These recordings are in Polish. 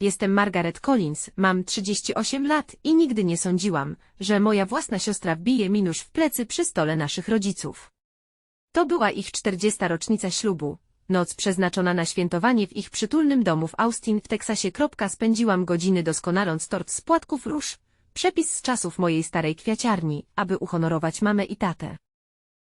Jestem Margaret Collins, mam 38 lat i nigdy nie sądziłam, że moja własna siostra wbije mi nóż w plecy przy stole naszych rodziców. To była ich 40. rocznica ślubu, noc przeznaczona na świętowanie w ich przytulnym domu w Austin w Teksasie. Spędziłam godziny doskonaląc tort z płatków róż, przepis z czasów mojej starej kwiaciarni, aby uhonorować mamę i tatę.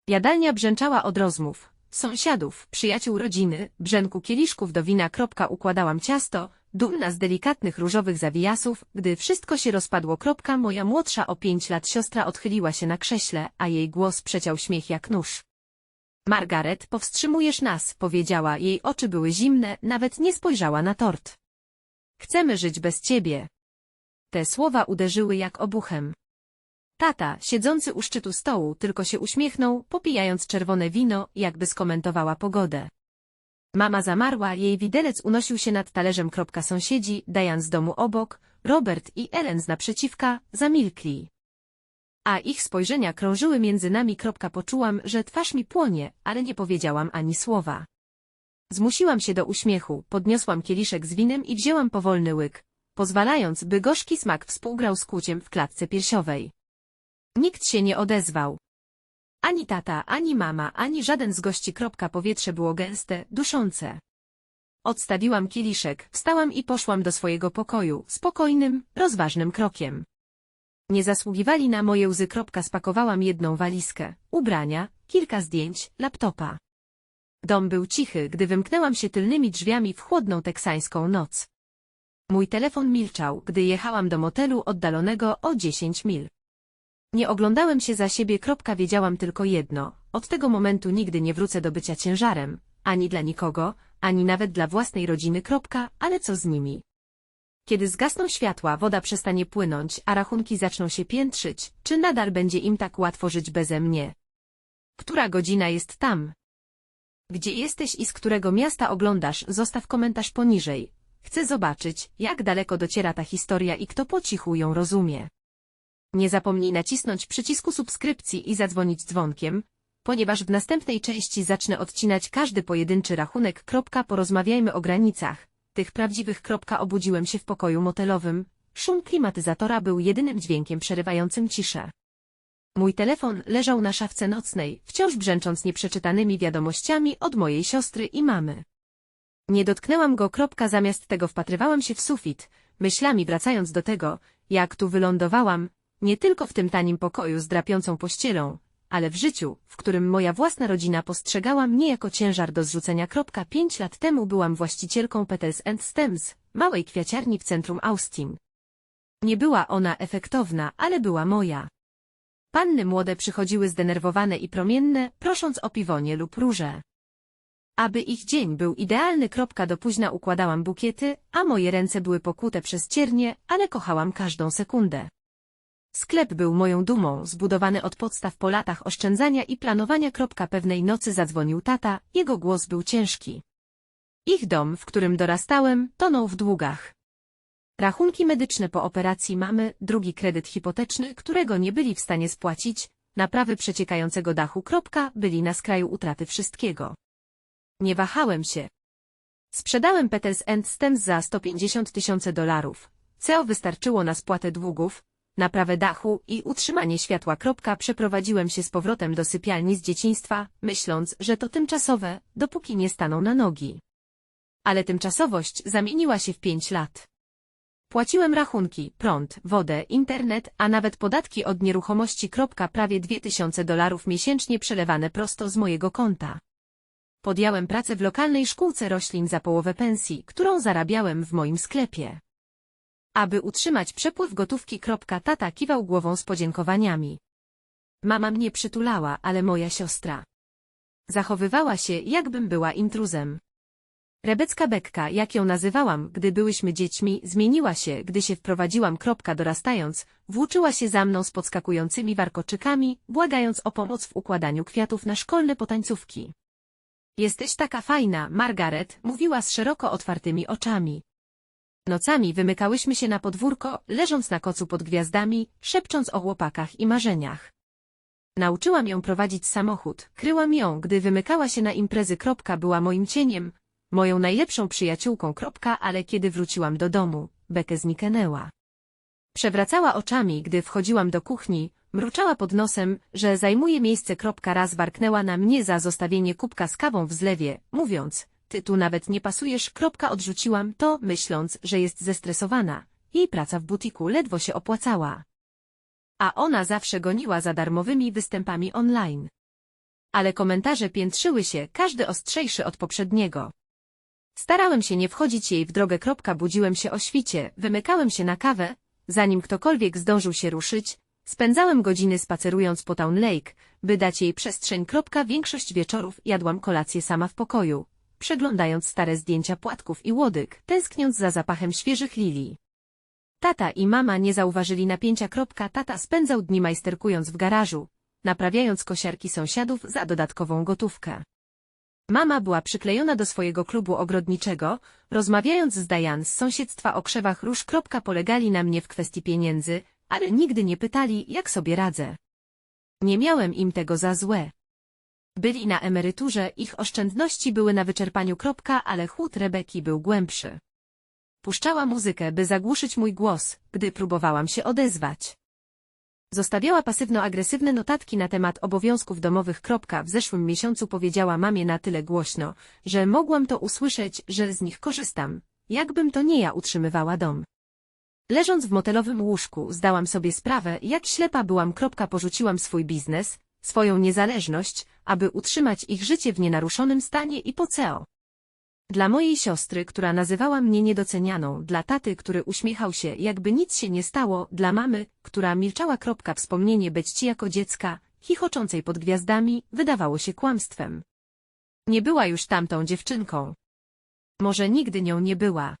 Jadalnia brzęczała od rozmów, sąsiadów, przyjaciół rodziny, brzęku kieliszków do wina. Układałam ciasto, dumna z delikatnych różowych zawijasów, gdy wszystko się rozpadło. Moja młodsza o pięć lat siostra odchyliła się na krześle, a jej głos przeciął śmiech jak nóż. Margaret, powstrzymujesz nas, powiedziała, jej oczy były zimne, nawet nie spojrzała na tort. Chcemy żyć bez ciebie. Te słowa uderzyły jak obuchem. Tata, siedzący u szczytu stołu, tylko się uśmiechnął, popijając czerwone wino, jakby skomentowała pogodę. Mama zamarła, jej widelec unosił się nad talerzem. Sąsiedzi, Diane z domu obok, Robert i Ellen z naprzeciwka, zamilkli. A ich spojrzenia krążyły między nami. Poczułam, że twarz mi płonie, ale nie powiedziałam ani słowa. Zmusiłam się do uśmiechu, podniosłam kieliszek z winem i wzięłam powolny łyk, pozwalając, by gorzki smak współgrał z kłuciem w klatce piersiowej. Nikt się nie odezwał. Ani tata, ani mama, ani żaden z gości. Powietrze było gęste, duszące. Odstawiłam kieliszek, wstałam i poszłam do swojego pokoju, spokojnym, rozważnym krokiem. Nie zasługiwali na moje łzy. Spakowałam jedną walizkę, ubrania, kilka zdjęć, laptopa. Dom był cichy, gdy wymknęłam się tylnymi drzwiami w chłodną teksańską noc. Mój telefon milczał, gdy jechałam do motelu oddalonego o 10 mil. Nie oglądałem się za siebie. Wiedziałam tylko jedno. Od tego momentu nigdy nie wrócę do bycia ciężarem, ani dla nikogo, ani nawet dla własnej rodziny. Ale co z nimi? Kiedy zgasną światła, woda przestanie płynąć, a rachunki zaczną się piętrzyć, czy nadal będzie im tak łatwo żyć beze mnie? Która godzina jest tam? Gdzie jesteś i z którego miasta oglądasz, zostaw komentarz poniżej. Chcę zobaczyć, jak daleko dociera ta historia i kto po cichu ją rozumie. Nie zapomnij nacisnąć przycisku subskrypcji i zadzwonić dzwonkiem, ponieważ w następnej części zacznę odcinać każdy pojedynczy rachunek. Porozmawiajmy o granicach, tych prawdziwych. Obudziłem się w pokoju motelowym. Szum klimatyzatora był jedynym dźwiękiem przerywającym ciszę. Mój telefon leżał na szafce nocnej, wciąż brzęcząc nieprzeczytanymi wiadomościami od mojej siostry i mamy. Nie dotknęłam go. Zamiast tego wpatrywałam się w sufit, myślami wracając do tego, jak tu wylądowałam, nie tylko w tym tanim pokoju z drapiącą pościelą, ale w życiu, w którym moja własna rodzina postrzegała mnie jako ciężar do zrzucenia. Pięć lat temu byłam właścicielką Petals and Stems, małej kwiaciarni w centrum Austin. Nie była ona efektowna, ale była moja. Panny młode przychodziły zdenerwowane i promienne, prosząc o piwonie lub róże. Aby ich dzień był idealny. Do późna układałam bukiety, a moje ręce były pokute przez ciernie, ale kochałam każdą sekundę. Sklep był moją dumą, zbudowany od podstaw po latach oszczędzania i planowania. Pewnej nocy zadzwonił tata, jego głos był ciężki. Ich dom, w którym dorastałem, tonął w długach. Rachunki medyczne po operacji mamy, drugi kredyt hipoteczny, którego nie byli w stanie spłacić, naprawy przeciekającego dachu. Byli na skraju utraty wszystkiego. Nie wahałem się. Sprzedałem Peters Stems za 150 tysięcy dolarów. CEO wystarczyło na spłatę długów, naprawę dachu i utrzymanie światła. Przeprowadziłem się z powrotem do sypialni z dzieciństwa, myśląc, że to tymczasowe, dopóki nie staną na nogi. Ale tymczasowość zamieniła się w pięć lat. Płaciłem rachunki, prąd, wodę, internet, a nawet podatki od nieruchomości. Prawie 2000 dolarów miesięcznie przelewane prosto z mojego konta. Podjąłem pracę w lokalnej szkółce roślin za połowę pensji, którą zarabiałem w moim sklepie. Aby utrzymać przepływ gotówki. Tata kiwał głową z podziękowaniami. Mama mnie przytulała, ale moja siostra. Zachowywała się, jakbym była intruzem. Rebecka Bekka, jak ją nazywałam, gdy byłyśmy dziećmi, zmieniła się, gdy się wprowadziłam. Dorastając, włóczyła się za mną z podskakującymi warkoczykami, błagając o pomoc w układaniu kwiatów na szkolne potańcówki. Jesteś taka fajna, Margaret, mówiła z szeroko otwartymi oczami. Nocami wymykałyśmy się na podwórko, leżąc na kocu pod gwiazdami, szepcząc o chłopakach i marzeniach. Nauczyłam ją prowadzić samochód, kryłam ją, gdy wymykała się na imprezy. Była moim cieniem, moją najlepszą przyjaciółką. Ale kiedy wróciłam do domu, bekę zniknęła. Przewracała oczami, gdy wchodziłam do kuchni, mruczała pod nosem, że zajmuje miejsce. Raz warknęła na mnie za zostawienie kubka z kawą w zlewie, mówiąc, ty tu nawet nie pasujesz. Kropka odrzuciłam to, myśląc, że jest zestresowana. Jej praca w butiku ledwo się opłacała. A ona zawsze goniła za darmowymi występami online. Ale komentarze piętrzyły się, każdy ostrzejszy od poprzedniego. Starałem się nie wchodzić jej w drogę. Kropka, budziłem się o świcie, wymykałem się na kawę, zanim ktokolwiek zdążył się ruszyć, spędzałem godziny spacerując po Town Lake, by dać jej przestrzeń. Kropka, większość wieczorów jadłam kolację sama w pokoju, przeglądając stare zdjęcia płatków i łodyg, tęskniąc za zapachem świeżych lilii. Tata i mama nie zauważyli napięcia. Tata spędzał dni majsterkując w garażu, naprawiając kosiarki sąsiadów za dodatkową gotówkę. Mama była przyklejona do swojego klubu ogrodniczego, rozmawiając z Diane z sąsiedztwa o krzewach róż. Polegali na mnie w kwestii pieniędzy, ale nigdy nie pytali, jak sobie radzę. Nie miałem im tego za złe. Byli na emeryturze, ich oszczędności były na wyczerpaniu. Kropka, ale chłód Rebeki był głębszy. Puszczała muzykę, by zagłuszyć mój głos, gdy próbowałam się odezwać. Zostawiała pasywno-agresywne notatki na temat obowiązków domowych. Kropka, w zeszłym miesiącu powiedziała mamie na tyle głośno, że mogłam to usłyszeć, że z nich korzystam, jakbym to nie ja utrzymywała dom. Leżąc w motelowym łóżku, zdałam sobie sprawę, jak ślepa byłam. Kropka, porzuciłam swój biznes, swoją niezależność, aby utrzymać ich życie w nienaruszonym stanie i po CEO. Dla mojej siostry, która nazywała mnie niedocenianą, dla taty, który uśmiechał się, jakby nic się nie stało, dla mamy, która milczała. Kropka, wspomnienie Bećci jako dziecka, chichoczącej pod gwiazdami, wydawało się kłamstwem. Nie była już tamtą dziewczynką. Może nigdy nią nie była.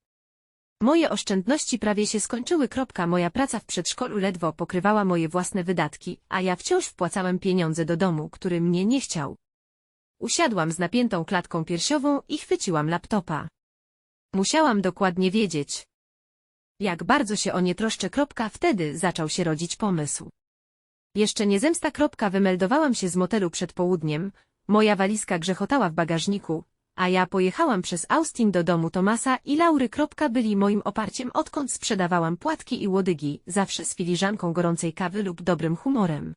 Moje oszczędności prawie się skończyły. Moja praca w przedszkolu ledwo pokrywała moje własne wydatki, a ja wciąż wpłacałem pieniądze do domu, który mnie nie chciał. Usiadłam z napiętą klatką piersiową i chwyciłam laptopa. Musiałam dokładnie wiedzieć, jak bardzo się o nie troszczę. Wtedy zaczął się rodzić pomysł. Jeszcze nie zemsta. Wymeldowałam się z motelu przed południem, moja walizka grzechotała w bagażniku, a ja pojechałam przez Austin do domu Tomasa i Laury. Byli moim oparciem odkąd sprzedawałam płatki i łodygi, zawsze z filiżanką gorącej kawy lub dobrym humorem.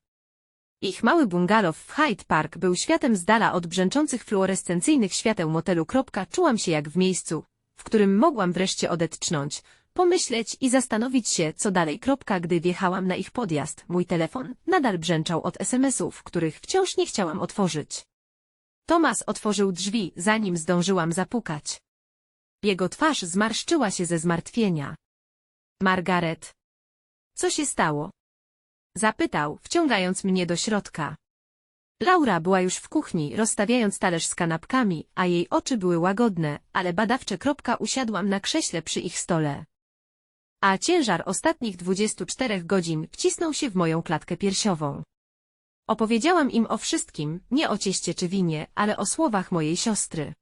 Ich mały bungalow w Hyde Park był światem z dala od brzęczących fluorescencyjnych świateł motelu. Czułam się jak w miejscu, w którym mogłam wreszcie odetchnąć, pomyśleć i zastanowić się, co dalej. Gdy wjechałam na ich podjazd, mój telefon nadal brzęczał od SMS-ów, których wciąż nie chciałam otworzyć. Tomas otworzył drzwi, zanim zdążyłam zapukać. Jego twarz zmarszczyła się ze zmartwienia. Margaret. Co się stało? Zapytał, wciągając mnie do środka. Laura była już w kuchni, rozstawiając talerz z kanapkami, a jej oczy były łagodne, ale badawcze. Kropka usiadłam na krześle przy ich stole. A ciężar ostatnich 24 godzin wcisnął się w moją klatkę piersiową. Opowiedziałam im o wszystkim, nie o cieście czy winie, ale o słowach mojej siostry.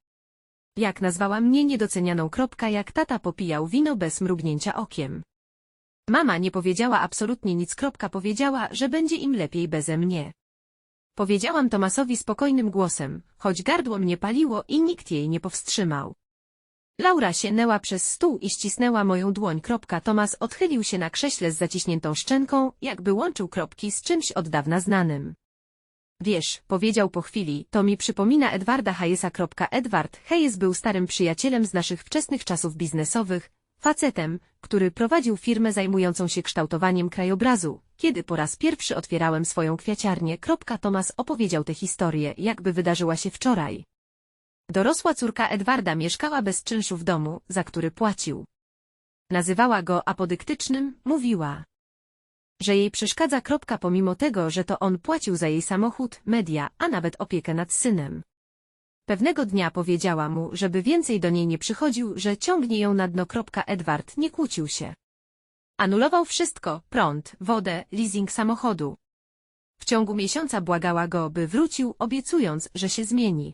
Jak nazwała mnie niedocenianą. Kropka, jak tata popijał wino bez mrugnięcia okiem. Mama nie powiedziała absolutnie nic. Kropka powiedziała, że będzie im lepiej beze mnie. Powiedziałam Tomasowi spokojnym głosem, choć gardło mnie paliło i nikt jej nie powstrzymał. Laura sięnęła przez stół i ścisnęła moją dłoń. Tomas odchylił się na krześle z zaciśniętą szczęką, jakby łączył kropki z czymś od dawna znanym. Wiesz, powiedział po chwili, to mi przypomina Edwarda Hayesa. Edward Hayes był starym przyjacielem z naszych wczesnych czasów biznesowych, facetem, który prowadził firmę zajmującą się kształtowaniem krajobrazu. Kiedy po raz pierwszy otwierałem swoją kwiaciarnię, Tomas opowiedział tę historię, jakby wydarzyła się wczoraj. Dorosła córka Edwarda mieszkała bez czynszu w domu, za który płacił. Nazywała go apodyktycznym, mówiła, że jej przeszkadza. Pomimo tego, że to on płacił za jej samochód, media, a nawet opiekę nad synem. Pewnego dnia powiedziała mu, żeby więcej do niej nie przychodził, że ciągnie ją na dno. Edward nie kłócił się. Anulował wszystko, prąd, wodę, leasing samochodu. W ciągu miesiąca błagała go, by wrócił, obiecując, że się zmieni.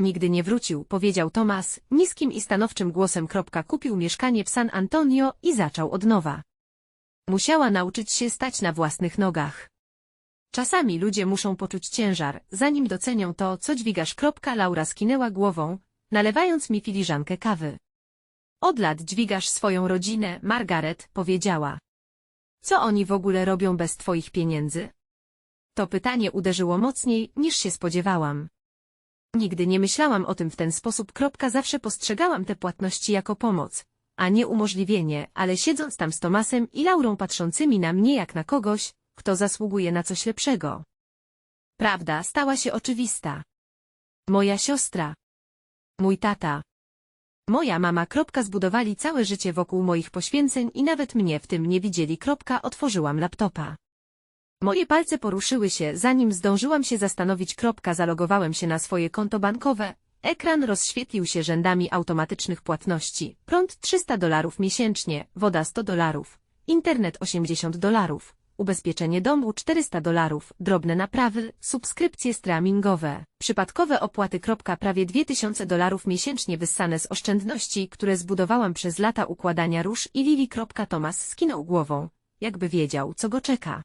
Nigdy nie wrócił, powiedział Tomas, niskim i stanowczym głosem. Kupił mieszkanie w San Antonio i zaczął od nowa. Musiała nauczyć się stać na własnych nogach. Czasami ludzie muszą poczuć ciężar, zanim docenią to, co dźwigasz. Laura skinęła głową, nalewając mi filiżankę kawy. Od lat dźwigasz swoją rodzinę, Margaret, powiedziała. Co oni w ogóle robią bez twoich pieniędzy? To pytanie uderzyło mocniej, niż się spodziewałam. Nigdy nie myślałam o tym w ten sposób. Zawsze postrzegałam te płatności jako pomoc, a nie umożliwienie, ale siedząc tam z Tomasem i Laurą patrzącymi na mnie jak na kogoś, kto zasługuje na coś lepszego. Prawda stała się oczywista. Moja siostra. Mój tata. Moja mama. Zbudowali całe życie wokół moich poświęceń i nawet mnie w tym nie widzieli. Otworzyłam laptopa. Moje palce poruszyły się, zanim zdążyłam się zastanowić. Kropka zalogowałem się na swoje konto bankowe. Ekran rozświetlił się rzędami automatycznych płatności. Prąd 300 dolarów miesięcznie, woda 100 dolarów, internet 80 dolarów, ubezpieczenie domu 400 dolarów, drobne naprawy, subskrypcje streamingowe, przypadkowe opłaty. Prawie 2000 dolarów miesięcznie wyssane z oszczędności, które zbudowałam przez lata układania róż i Lili. Tomas skinął głową, jakby wiedział, co go czeka.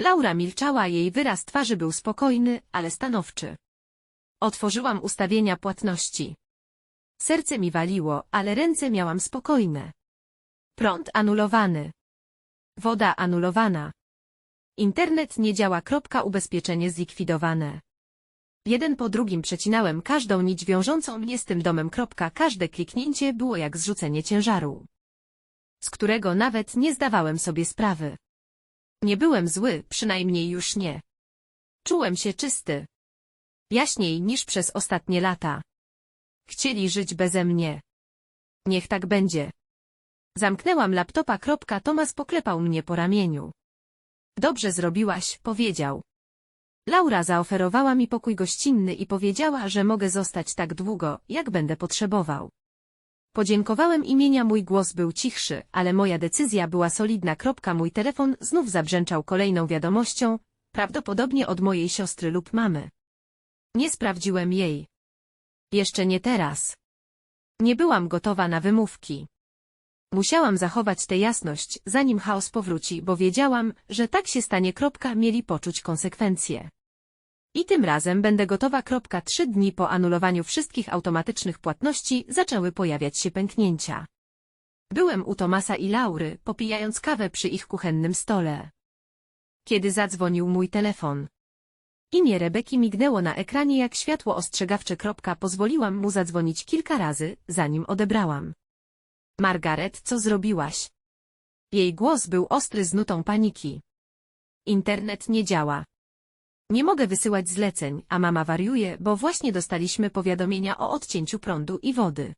Laura milczała, jej wyraz twarzy był spokojny, ale stanowczy. Otworzyłam ustawienia płatności. Serce mi waliło, ale ręce miałam spokojne. Prąd anulowany. Woda anulowana. Internet nie działa. Ubezpieczenie zlikwidowane. Jeden po drugim przecinałem każdą nić wiążącą mnie z tym domem. Każde kliknięcie było jak zrzucenie ciężaru, z którego nawet nie zdawałem sobie sprawy. Nie byłem zły, przynajmniej już nie. Czułem się czysty. Jaśniej niż przez ostatnie lata. Chcieli żyć beze mnie. Niech tak będzie. Zamknęłam laptopa. Tomas poklepał mnie po ramieniu. Dobrze zrobiłaś, powiedział. Laura zaoferowała mi pokój gościnny i powiedziała, że mogę zostać tak długo, jak będę potrzebował. Podziękowałem imienia, mój głos był cichszy, ale moja decyzja była solidna. Mój telefon znów zabrzęczał kolejną wiadomością, prawdopodobnie od mojej siostry lub mamy. Nie sprawdziłem jej. Jeszcze nie teraz. Nie byłam gotowa na wymówki. Musiałam zachować tę jasność, zanim chaos powróci, bo wiedziałam, że tak się stanie. Mieli poczuć konsekwencje. I tym razem będę gotowa. Trzy dni po anulowaniu wszystkich automatycznych płatności zaczęły pojawiać się pęknięcia. Byłem u Tomasa i Laury, popijając kawę przy ich kuchennym stole. Kiedy zadzwonił mój telefon. Imię Rebeki mignęło na ekranie jak światło ostrzegawcze. Pozwoliłam mu zadzwonić kilka razy, zanim odebrałam. Margaret, co zrobiłaś? Jej głos był ostry z nutą paniki. Internet nie działa. Nie mogę wysyłać zleceń, a mama wariuje, bo właśnie dostaliśmy powiadomienia o odcięciu prądu i wody.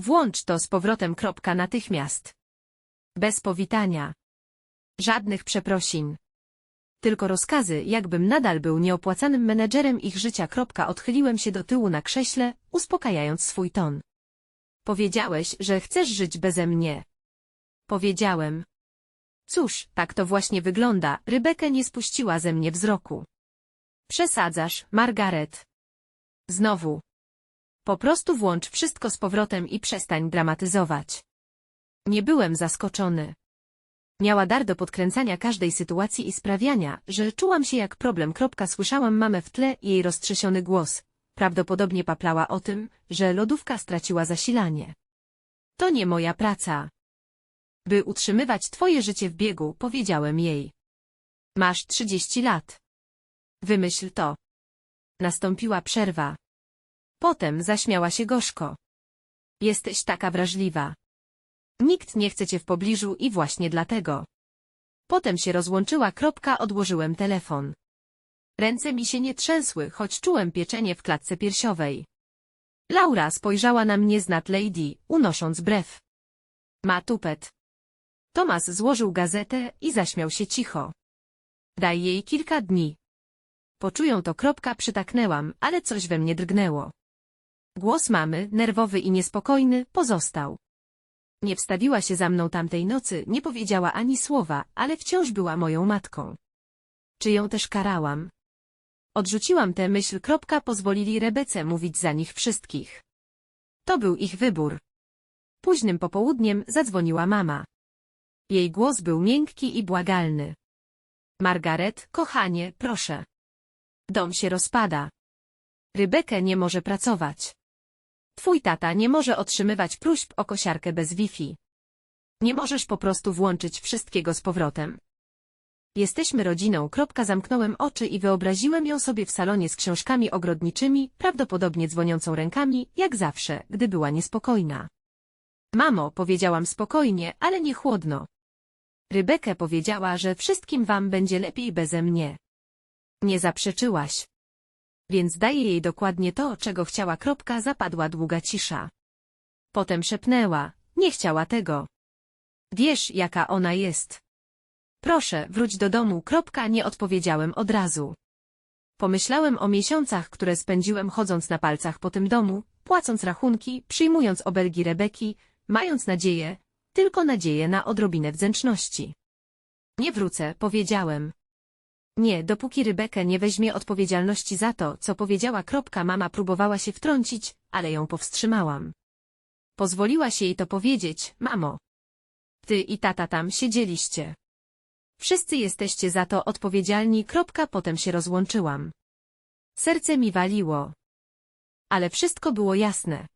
Włącz to z powrotem. Kropka natychmiast. Bez powitania. Żadnych przeprosin. Tylko rozkazy, jakbym nadal był nieopłacanym menedżerem ich życia. Kropka odchyliłem się do tyłu na krześle, uspokajając swój ton. Powiedziałeś, że chcesz żyć beze mnie. Powiedziałem. Cóż, tak to właśnie wygląda, Rybekę nie spuściła ze mnie wzroku. Przesadzasz, Margaret. Znowu. Po prostu włącz wszystko z powrotem i przestań dramatyzować. Nie byłem zaskoczony. Miała dar do podkręcania każdej sytuacji i sprawiania, że czułam się jak problem. Słyszałam mamę w tle i jej roztrzesiony głos. Prawdopodobnie paplała o tym, że lodówka straciła zasilanie. To nie moja praca. By utrzymywać twoje życie w biegu, powiedziałem jej. Masz trzydzieści lat. Wymyśl to. Nastąpiła przerwa. Potem zaśmiała się gorzko. Jesteś taka wrażliwa. Nikt nie chce cię w pobliżu i właśnie dlatego. Potem się rozłączyła. Kropka, odłożyłem telefon. Ręce mi się nie trzęsły, choć czułem pieczenie w klatce piersiowej. Laura spojrzała na mnie z nad Lady, unosząc brew. Ma tupet. Tomas złożył gazetę i zaśmiał się cicho. Daj jej kilka dni. Poczują to kropka, przytaknęłam, ale coś we mnie drgnęło. Głos mamy, nerwowy i niespokojny, pozostał. Nie wstawiła się za mną tamtej nocy, nie powiedziała ani słowa, ale wciąż była moją matką. Czy ją też karałam? Odrzuciłam tę myśl. Kropka, pozwolili Rebece mówić za nich wszystkich. To był ich wybór. Późnym popołudniem zadzwoniła mama. Jej głos był miękki i błagalny. Margaret, kochanie, proszę. Dom się rozpada. Rybekę nie może pracować. Twój tata nie może otrzymywać próśb o kosiarkę bez Wi-Fi. Nie możesz po prostu włączyć wszystkiego z powrotem. Jesteśmy rodziną. Zamknąłem oczy i wyobraziłem ją sobie w salonie z książkami ogrodniczymi, prawdopodobnie dzwoniącą rękami, jak zawsze, gdy była niespokojna. Mamo, powiedziałam spokojnie, ale nie chłodno. Rybekę powiedziała, że wszystkim wam będzie lepiej beze mnie. Nie zaprzeczyłaś. Więc daję jej dokładnie to, czego chciała. Kropka zapadła długa cisza. Potem szepnęła, nie chciała tego. Wiesz, jaka ona jest. Proszę, wróć do domu. Kropka nie odpowiedziałem od razu. Pomyślałem o miesiącach, które spędziłem chodząc na palcach po tym domu, płacąc rachunki, przyjmując obelgi Rebeki, mając nadzieję, tylko nadzieję na odrobinę wdzięczności. Nie wrócę, powiedziałem. Nie, dopóki Rybekę nie weźmie odpowiedzialności za to, co powiedziała. Mama próbowała się wtrącić, ale ją powstrzymałam. Pozwoliłaś jej to powiedzieć, mamo. Ty i tata tam siedzieliście. Wszyscy jesteście za to odpowiedzialni. Kropka potem się rozłączyłam. Serce mi waliło. Ale wszystko było jasne.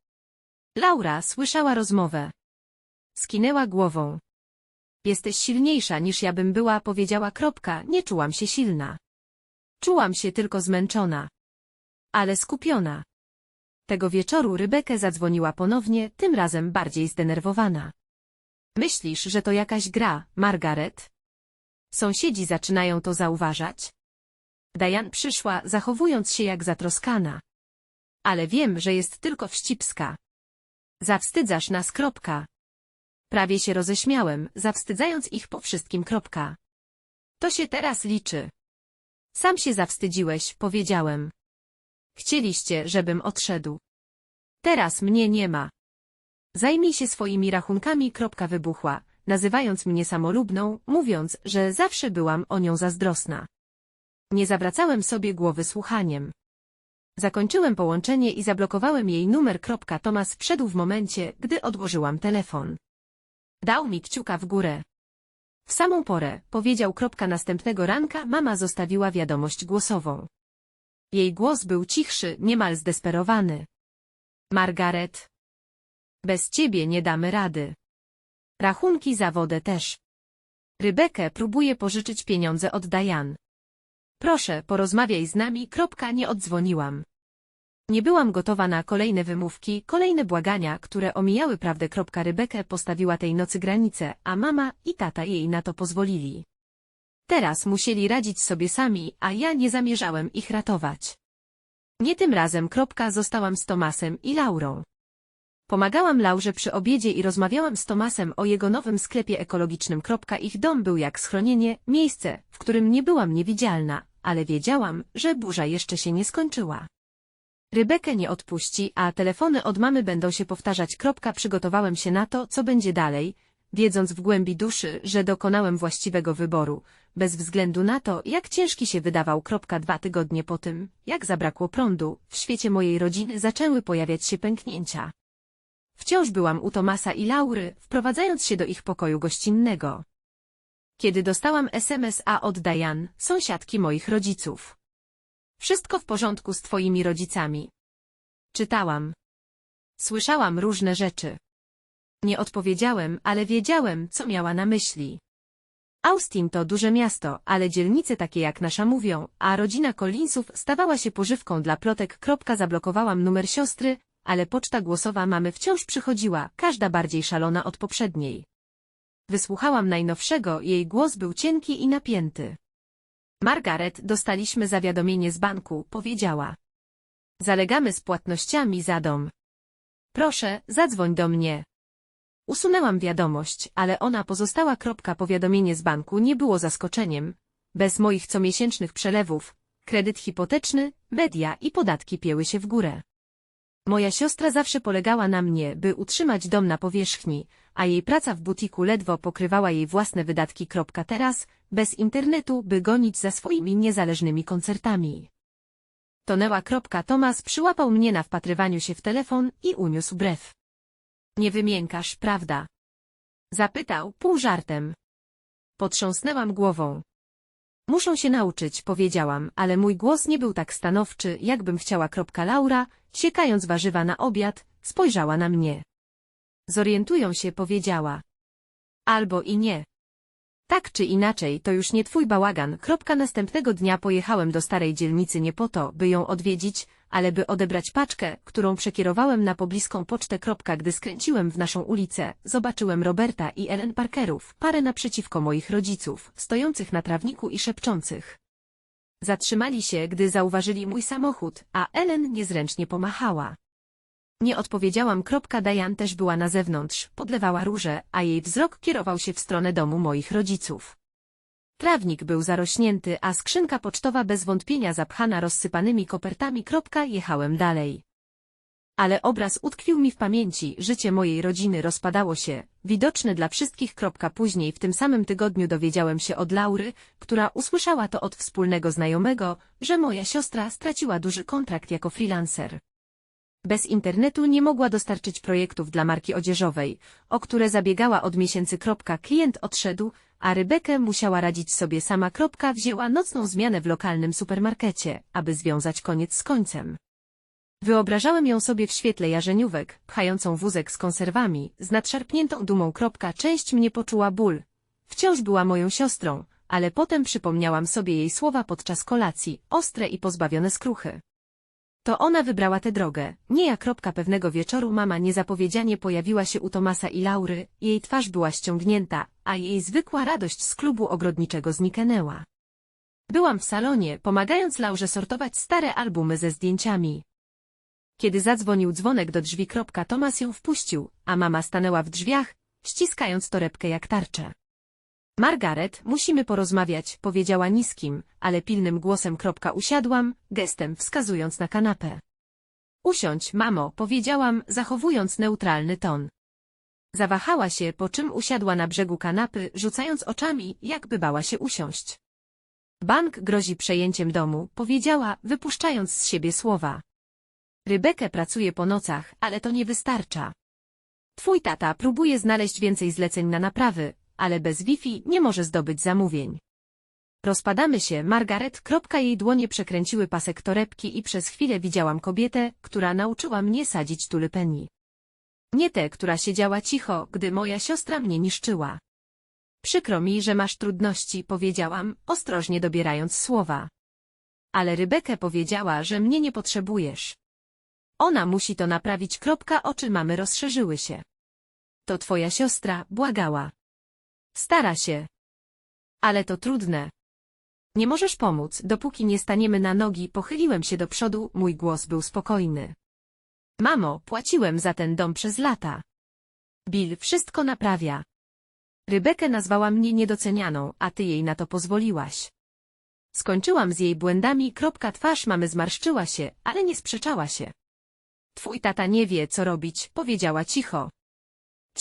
Laura słyszała rozmowę. Skinęła głową. Jesteś silniejsza niż ja bym była, powiedziała kropka, nie czułam się silna. Czułam się tylko zmęczona. Ale skupiona. Tego wieczoru Rybekę zadzwoniła ponownie, tym razem bardziej zdenerwowana. Myślisz, że to jakaś gra, Margaret? Sąsiedzi zaczynają to zauważać. Diane przyszła, zachowując się jak zatroskana. Ale wiem, że jest tylko wścibska. Zawstydzasz nas, kropka. Prawie się roześmiałem, zawstydzając ich po wszystkim, kropka. To się teraz liczy. Sam się zawstydziłeś, powiedziałem. Chcieliście, żebym odszedł. Teraz mnie nie ma. Zajmij się swoimi rachunkami, kropka wybuchła, nazywając mnie samolubną, mówiąc, że zawsze byłam o nią zazdrosna. Nie zawracałem sobie głowy słuchaniem. Zakończyłem połączenie i zablokowałem jej numer. Tomas wszedł w momencie, gdy odłożyłam telefon. Dał mi kciuka w górę. W samą porę, powiedział następnego ranka, mama zostawiła wiadomość głosową. Jej głos był cichszy, niemal zdesperowany. Margaret. Bez ciebie nie damy rady. Rachunki za wodę też. Rybekę próbuje pożyczyć pieniądze od Diane. Proszę, porozmawiaj z nami. Nie odzwoniłam. Nie byłam gotowa na kolejne wymówki, kolejne błagania, które omijały prawdę. Rybekę postawiła tej nocy granice, a mama i tata jej na to pozwolili. Teraz musieli radzić sobie sami, a ja nie zamierzałem ich ratować. Nie tym razem. Zostałam z Tomasem i Laurą. Pomagałam Laurze przy obiedzie i rozmawiałam z Tomasem o jego nowym sklepie ekologicznym. Ich dom był jak schronienie, miejsce, w którym nie byłam niewidzialna, ale wiedziałam, że burza jeszcze się nie skończyła. Rybekę nie odpuści, a telefony od mamy będą się powtarzać. Kropka przygotowałem się na to, co będzie dalej, wiedząc w głębi duszy, że dokonałem właściwego wyboru, bez względu na to, jak ciężki się wydawał. Kropka dwa tygodnie po tym, jak zabrakło prądu, w świecie mojej rodziny zaczęły pojawiać się pęknięcia. Wciąż byłam u Tomasa i Laury, wprowadzając się do ich pokoju gościnnego. Kiedy dostałam SMS-a od Diane, sąsiadki moich rodziców. Wszystko w porządku z twoimi rodzicami. Czytałam. Słyszałam różne rzeczy. Nie odpowiedziałem, ale wiedziałem, co miała na myśli. Austin to duże miasto, ale dzielnice takie jak nasza mówią, a rodzina Collinsów stawała się pożywką dla plotek. Zablokowałam numer siostry, ale poczta głosowa mamy wciąż przychodziła, każda bardziej szalona od poprzedniej. Wysłuchałam najnowszego, jej głos był cienki i napięty. Margaret, dostaliśmy zawiadomienie z banku, powiedziała. Zalegamy z płatnościami za dom. Proszę, zadzwoń do mnie. Usunęłam wiadomość, ale ona pozostała. Kropka powiadomienie z banku nie było zaskoczeniem. Bez moich comiesięcznych przelewów, kredyt hipoteczny, media i podatki pieły się w górę. Moja siostra zawsze polegała na mnie, by utrzymać dom na powierzchni, a jej praca w butiku ledwo pokrywała jej własne wydatki. Teraz, bez internetu, by gonić za swoimi niezależnymi koncertami. Tonęła. Tomas przyłapał mnie na wpatrywaniu się w telefon i uniósł brew. Nie wymiękasz, prawda? Zapytał, pół żartem. Potrząsnęłam głową. Muszą się nauczyć, powiedziałam, ale mój głos nie był tak stanowczy, jakbym chciała. Laura, siekając warzywa na obiad, spojrzała na mnie. Zorientują się, powiedziała. Albo i nie. Tak czy inaczej, to już nie twój bałagan. Kropka następnego dnia pojechałem do starej dzielnicy nie po to, by ją odwiedzić, ale by odebrać paczkę, którą przekierowałem na pobliską pocztę. Kropka, gdy skręciłem w naszą ulicę, zobaczyłem Roberta i Ellen Parkerów, parę naprzeciwko moich rodziców, stojących na trawniku i szepczących. Zatrzymali się, gdy zauważyli mój samochód, a Ellen niezręcznie pomachała. Nie odpowiedziałam. Diane też była na zewnątrz, podlewała róże, a jej wzrok kierował się w stronę domu moich rodziców. Trawnik był zarośnięty, a skrzynka pocztowa bez wątpienia zapchana rozsypanymi kopertami. Jechałem dalej. Ale obraz utkwił mi w pamięci, życie mojej rodziny rozpadało się, widoczne dla wszystkich. Później w tym samym tygodniu dowiedziałem się od Laury, która usłyszała to od wspólnego znajomego, że moja siostra straciła duży kontrakt jako freelancer. Bez internetu nie mogła dostarczyć projektów dla marki odzieżowej, o które zabiegała od miesięcy. Klient odszedł, a Rybekę musiała radzić sobie sama. Wzięła nocną zmianę w lokalnym supermarkecie, aby związać koniec z końcem. Wyobrażałem ją sobie w świetle jarzeniówek, pchającą wózek z konserwami, z nadszarpniętą dumą. Część mnie poczuła ból. Wciąż była moją siostrą, ale potem przypomniałam sobie jej słowa podczas kolacji, ostre i pozbawione skruchy. To ona wybrała tę drogę, nie ja. Pewnego wieczoru mama niezapowiedzianie pojawiła się u Tomasa i Laury, jej twarz była ściągnięta, a jej zwykła radość z klubu ogrodniczego zniknęła. Byłam w salonie, pomagając Laurze sortować stare albumy ze zdjęciami. Kiedy zadzwonił dzwonek do drzwi. Tomas ją wpuścił, a mama stanęła w drzwiach, ściskając torebkę jak tarczę. Margaret, musimy porozmawiać, powiedziała niskim, ale pilnym głosem. Kropka, Usiadłam, gestem wskazując na kanapę. Usiądź, mamo, powiedziałam, zachowując neutralny ton. Zawahała się, po czym usiadła na brzegu kanapy, rzucając oczami, jakby bała się usiąść. Bank grozi przejęciem domu, powiedziała, wypuszczając z siebie słowa. Rybekę pracuje po nocach, ale to nie wystarcza. Twój tata próbuje znaleźć więcej zleceń na naprawy, ale bez Wi-Fi nie może zdobyć zamówień. Rozpadamy się, Margaret. Jej dłonie przekręciły pasek torebki i przez chwilę widziałam kobietę, która nauczyła mnie sadzić tulipeni. Nie tę, która siedziała cicho, gdy moja siostra mnie niszczyła. Przykro mi, że masz trudności, powiedziałam, ostrożnie dobierając słowa. Ale Rybekę powiedziała, że mnie nie potrzebujesz. Ona musi to naprawić. Oczy mamy rozszerzyły się. To twoja siostra, błagała. Stara się. Ale to trudne. Nie możesz pomóc, dopóki nie staniemy na nogi. Pochyliłem się do przodu, mój głos był spokojny. Mamo, płaciłem za ten dom przez lata. Bill wszystko naprawia. Rybekę nazwała mnie niedocenianą, a ty jej na to pozwoliłaś. Skończyłam z jej błędami. Kropka twarz mamy zmarszczyła się, ale nie sprzeczała się. Twój tata nie wie, co robić, powiedziała cicho.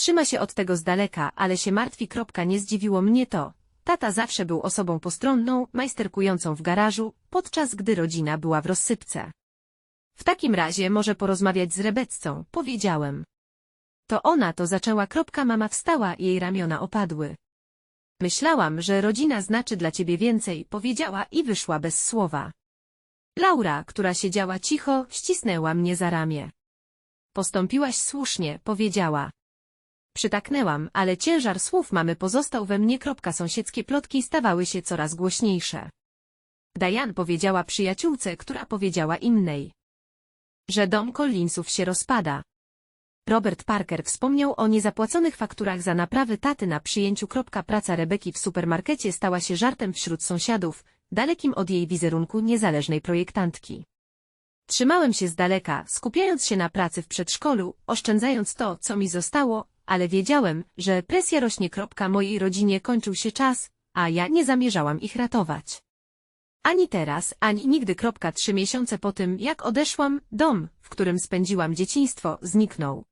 Trzyma się od tego z daleka, ale się martwi. Nie zdziwiło mnie to. Tata zawsze był osobą postronną, majsterkującą w garażu, podczas gdy rodzina była w rozsypce. W takim razie może porozmawiać z Rebecką, powiedziałem. To ona to zaczęła. Mama wstała, jej ramiona opadły. Myślałam, że rodzina znaczy dla ciebie więcej, powiedziała i wyszła bez słowa. Laura, która siedziała cicho, ścisnęła mnie za ramię. Postąpiłaś słusznie, powiedziała. Przytaknęłam, ale ciężar słów mamy pozostał we mnie. Sąsiedzkie plotki stawały się coraz głośniejsze. Diane powiedziała przyjaciółce, która powiedziała innej, że dom Collinsów się rozpada. Robert Parker wspomniał o niezapłaconych fakturach za naprawy taty na przyjęciu. Praca Rebeki w supermarkecie stała się żartem wśród sąsiadów, dalekim od jej wizerunku niezależnej projektantki. Trzymałem się z daleka, skupiając się na pracy w przedszkolu, oszczędzając to, co mi zostało, ale wiedziałem, że presja rośnie. Kropka mojej rodzinie kończył się czas, a ja nie zamierzałam ich ratować. Ani teraz, ani nigdy. Kropka trzy miesiące po tym, jak odeszłam, dom, w którym spędziłam dzieciństwo, zniknął.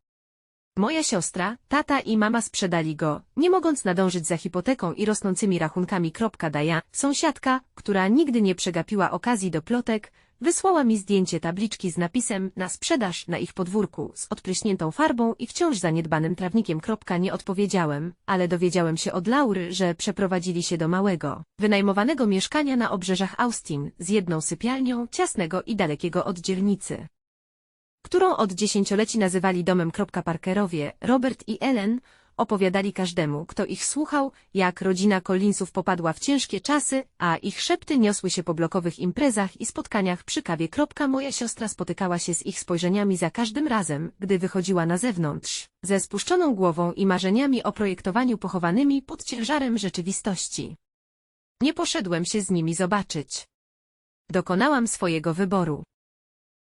Moja siostra, tata i mama sprzedali go, nie mogąc nadążyć za hipoteką i rosnącymi rachunkami. Daja, sąsiadka, która nigdy nie przegapiła okazji do plotek, wysłała mi zdjęcie tabliczki z napisem na sprzedaż na ich podwórku z odpryśniętą farbą i wciąż zaniedbanym trawnikiem. Nie odpowiedziałem, ale dowiedziałem się od Laury, że przeprowadzili się do małego, wynajmowanego mieszkania na obrzeżach Austin z jedną sypialnią, ciasnego i dalekiego od dzielnicy. którą od dziesięcioleci nazywali domem. Parkerowie, Robert i Ellen, opowiadali każdemu, kto ich słuchał, jak rodzina Collinsów popadła w ciężkie czasy, a ich szepty niosły się po blokowych imprezach i spotkaniach przy kawie. Moja siostra spotykała się z ich spojrzeniami za każdym razem, gdy wychodziła na zewnątrz, ze spuszczoną głową i marzeniami o projektowaniu pochowanymi pod ciężarem rzeczywistości. Nie poszedłem się z nimi zobaczyć. Dokonałam swojego wyboru.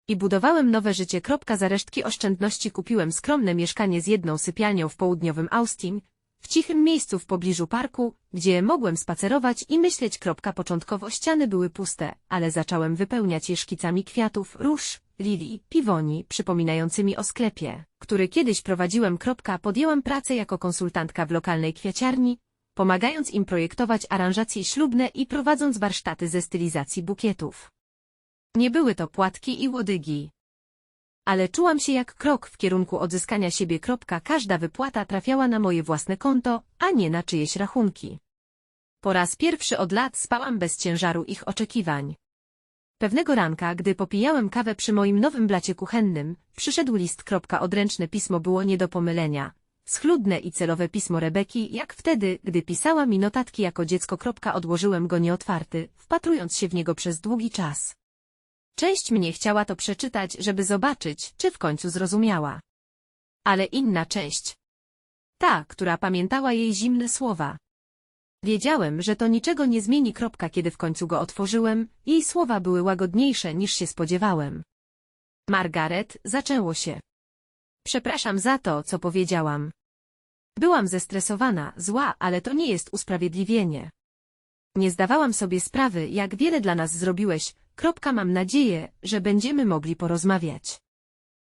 I budowałem nowe życie. Za resztki oszczędności kupiłem skromne mieszkanie z jedną sypialnią w południowym Austin, w cichym miejscu w pobliżu parku, gdzie mogłem spacerować i myśleć. Początkowo ściany były puste, ale zacząłem wypełniać je szkicami kwiatów, róż, lilii, piwoni, przypominającymi o sklepie, który kiedyś prowadziłem. Podjęłam pracę jako konsultantka w lokalnej kwiaciarni, pomagając im projektować aranżacje ślubne i prowadząc warsztaty ze stylizacji bukietów. Nie były to płatki i łodygi. Ale czułam się jak krok w kierunku odzyskania siebie. Każda wypłata trafiała na moje własne konto, a nie na czyjeś rachunki. Po raz pierwszy od lat spałam bez ciężaru ich oczekiwań. Pewnego ranka, gdy popijałem kawę przy moim nowym blacie kuchennym, przyszedł list. Odręczne pismo było nie do pomylenia. Schludne i celowe pismo Rebeki, jak wtedy, gdy pisała mi notatki jako dziecko. Odłożyłem go nieotwarty, wpatrując się w niego przez długi czas. Część mnie chciała to przeczytać, żeby zobaczyć, czy w końcu zrozumiała. Ale inna część. Ta, która pamiętała jej zimne słowa. Wiedziałem, że to niczego nie zmieni. Kiedy w końcu go otworzyłem, jej słowa były łagodniejsze niż się spodziewałem. Margaret, zaczęło się. Przepraszam za to, co powiedziałam. Byłam zestresowana, zła, ale to nie jest usprawiedliwienie. Nie zdawałam sobie sprawy, jak wiele dla nas zrobiłeś, Kropka mam nadzieję, że będziemy mogli porozmawiać.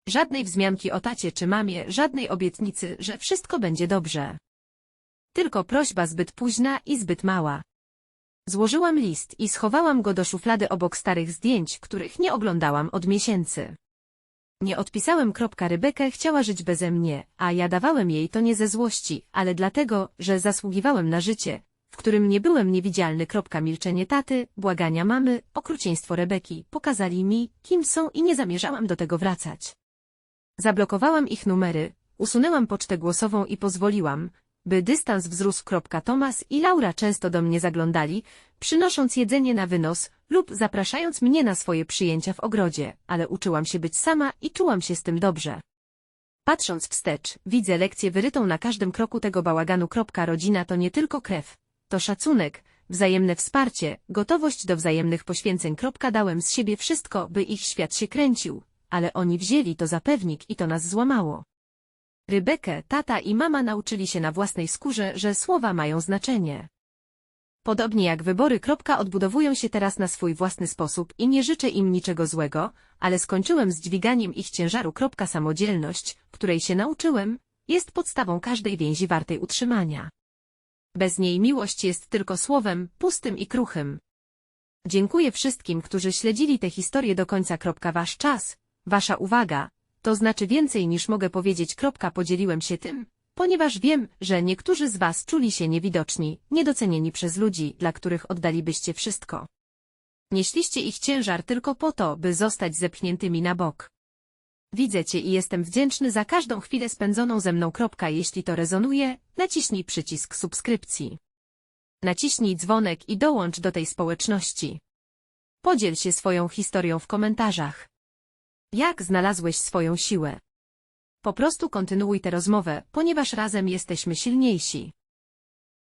Żadnej wzmianki o tacie czy mamie, żadnej obietnicy, że wszystko będzie dobrze. Tylko prośba zbyt późna i zbyt mała. Złożyłam list i schowałam go do szuflady obok starych zdjęć, których nie oglądałam od miesięcy. Nie odpisałem. Rybekę chciała żyć beze mnie, a ja dawałem jej to nie ze złości, ale dlatego, że zasługiwałem na życie, którym nie byłem niewidzialny. Milczenie taty, błagania mamy, okrucieństwo Rebeki, pokazali mi, kim są i nie zamierzałam do tego wracać. Zablokowałam ich numery, usunęłam pocztę głosową i pozwoliłam, by dystans wzrósł. Tomas i Laura często do mnie zaglądali, przynosząc jedzenie na wynos lub zapraszając mnie na swoje przyjęcia w ogrodzie, ale uczyłam się być sama i czułam się z tym dobrze. Patrząc wstecz, widzę lekcję wyrytą na każdym kroku tego bałaganu. Rodzina to nie tylko krew, to szacunek, wzajemne wsparcie, gotowość do wzajemnych poświęceń. Dałem z siebie wszystko, by ich świat się kręcił, ale oni wzięli to za pewnik i to nas złamało. Rybekę, tata i mama nauczyli się na własnej skórze, że słowa mają znaczenie. Podobnie jak wybory. Odbudowują się teraz na swój własny sposób i nie życzę im niczego złego, ale skończyłem z dźwiganiem ich ciężaru. Samodzielność, której się nauczyłem, jest podstawą każdej więzi wartej utrzymania. Bez niej miłość jest tylko słowem, pustym i kruchym. Dziękuję wszystkim, którzy śledzili tę historię do końca. Wasz czas, wasza uwaga, to znaczy więcej niż mogę powiedzieć. Podzieliłem się tym, ponieważ wiem, że niektórzy z was czuli się niewidoczni, niedocenieni przez ludzi, dla których oddalibyście wszystko. Nieśliście ich ciężar tylko po to, by zostać zepchniętymi na bok. Widzę Cię i jestem wdzięczny za każdą chwilę spędzoną ze mną. Jeśli to rezonuje, naciśnij przycisk subskrypcji. Naciśnij dzwonek i dołącz do tej społeczności. Podziel się swoją historią w komentarzach. Jak znalazłeś swoją siłę? Po prostu kontynuuj tę rozmowę, ponieważ razem jesteśmy silniejsi.